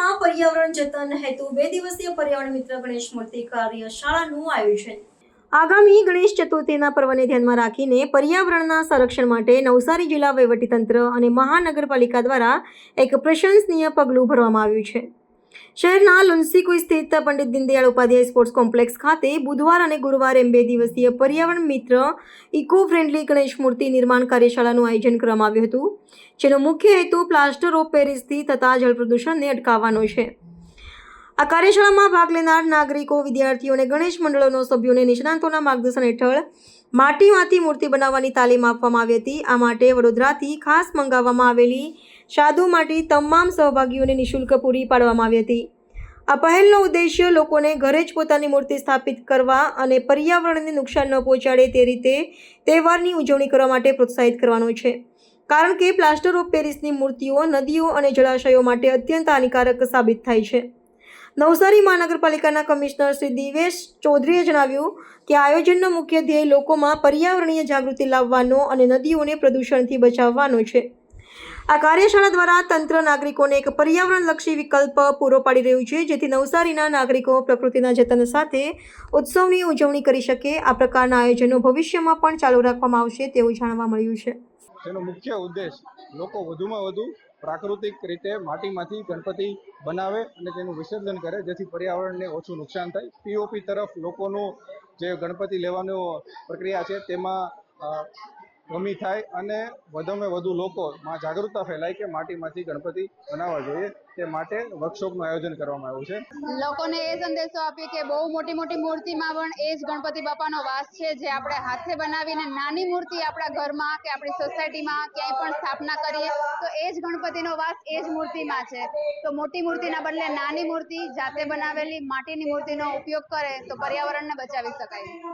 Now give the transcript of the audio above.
જિલ્લામાં પર્યાવરણ જતન હેતુ બે દિવસીય પર્યાવરણ મિત્ર ગણેશ મૂર્તિ કાર્યશાળાનું આયોજન. આગામી ગણેશ ચતુર્થીના પર્વને ધ્યાનમાં રાખીને પર્યાવરણના સંરક્ષણ માટે નવસારી જિલ્લા વહીવટીતંત્ર અને મહાનગરપાલિકા દ્વારા એક પ્રશંસનીય પગલું ભરવામાં આવ્યું છે. શહેરના લુન્સીકુઈ સ્થિત પંડિત દીનદયાળ ઉપાધ્યાય સ્પોર્ટ્સ કોમ્પ્લેક્સ ખાતે બુધવાર અને ગુરુવાર એમ બે દિવસીય પર્યાવરણ મિત્ર ઇકો ફ્રેન્ડલી ગણેશ મૂર્તિ નિર્માણ કાર્યશાળાનું આયોજન કરવામાં આવ્યું હતું, જેનો મુખ્ય હેતુ પ્લાસ્ટર ઓફ પેરિસથી થતા જળ પ્રદૂષણને અટકાવવાનો છે. આ કાર્યશાળામાં ભાગ લેનાર નાગરિકો, વિદ્યાર્થીઓ અને ગણેશ મંડળોના સભ્યોને નિષ્ણાંતોના માર્ગદર્શન હેઠળ માટીમાંથી મૂર્તિ બનાવવાની તાલીમ આપવામાં આવી હતી. આ માટે વડોદરાથી ખાસ મંગાવવામાં આવેલી સાધુ માટે તમામ સહભાગીઓને નિઃશુલ્ક પૂરી પાડવામાં આવી હતી. આ પહેલનો ઉદ્દેશ્ય લોકોને ઘરે જ પોતાની મૂર્તિ સ્થાપિત કરવા અને પર્યાવરણને નુકસાન ન પહોંચાડે તે રીતે તહેવારની ઉજવણી કરવા માટે પ્રોત્સાહિત કરવાનો છે. કારણ કે પ્લાસ્ટર ઓફ પેરિસની મૂર્તિઓ નદીઓ અને જળાશયો માટે અત્યંત હાનિકારક સાબિત થાય છે. નવસારી મહાનગરપાલિકાના કમિશનર શ્રી દિવેશ ચૌધરીએ જણાવ્યું કે આયોજનનો મુખ્ય ધ્યેય લોકોમાં પર્યાવરણીય જાગૃતિ લાવવાનો અને નદીઓને પ્રદૂષણથી બચાવવાનો છે. આ કાર્યશાળા દ્વારા તંત્ર નાગરિકોને એક પર્યાવરણલક્ષી વિકલ્પ પૂરો પાડી રહ્યું છે, જેથી નવસારીના નાગરિકો પ્રકૃતિના જતન સાથે ઉત્સવની ઉજવણી કરી શકે. આ પ્રકારના આયોજનો ભવિષ્યમાં પણ ચાલુ રાખવામાં આવશે તેવું જાણવા મળ્યું છે. જેનો મુખ્ય ઉદ્દેશ લોકો વધુમાં વધુ પ્રાકૃતિક રીતે માટીમાંથી ગણપતિ બનાવે અને તેનું વિસર્જન કરે, જેથી પર્યાવરણને ઓછું નુકસાન થાય. પીઓપી તરફ લોકોનું જે ગણપતિ લેવાનો પ્રક્રિયા છે, તેમાં કમી થાય અને વધુમાં વધુ લોકોમાં જાગૃતતા ફેલાય કે માટીમાંથી ગણપતિ બનાવવા જોઈએ તે માટે વર્કશોપનું આયોજન કરવામાં આવ્યું છે. લોકોને એ સંદેશો આપીએ કે બહુ મોટી મોટી મૂર્તિમાં પણ એ જ ગણપતિ બાપાનો વાસ છે જે આપણે હાથે બનાવીને નાની મૂર્તિ આપણા ઘરમાં કે આપણી સોસાયટીમાં ક્યાંય પણ સ્થાપના કરીએ, તો એ જ ગણપતિનો વાસ એ જ મૂર્તિમાં છે. તો મોટી મૂર્તિના બદલે નાની મૂર્તિ જાતે બનાવેલી માટીની મૂર્તિનો ઉપયોગ કરે તો પર્યાવરણને બચાવી શકાય.